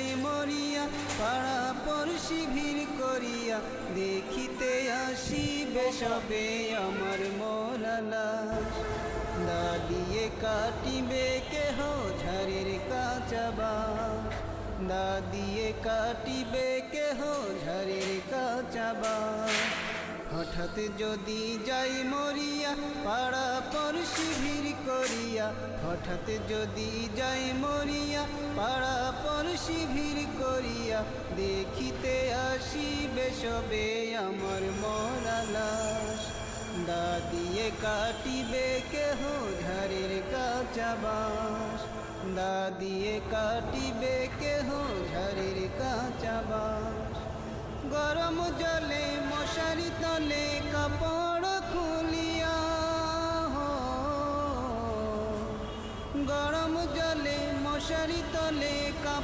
যাই মরিয়া পাড়া পড়শি ভিড় করিয়া দেখিতে আসিবে সবে আমার মোরালাস দাদিয়ে কাটিবে কেহ ঝাড়ের কাচাবা দাদিয়ে কাটিবে কেহ ঝাড়ের কাচাবা হঠাৎ যদি যাই মরিয়া পাড়া পড়শি ভিড় করিয়া, হঠাৎ যদি যাই মরিয়া, পাড়া ভিড় করিয়া দেখিতে আসিবে সবে আমার মরালাস দাদিয়ে কাটিবে কেহ ঝাড়ের কাঁচা বাঁশ। দাদিয়ে কাটিবে কেহ ঝাড়ের কাঁচা গরম জলে মশারি তলে কাপড় খুলিয়া। গরম জলে মশারি তলে কাপড়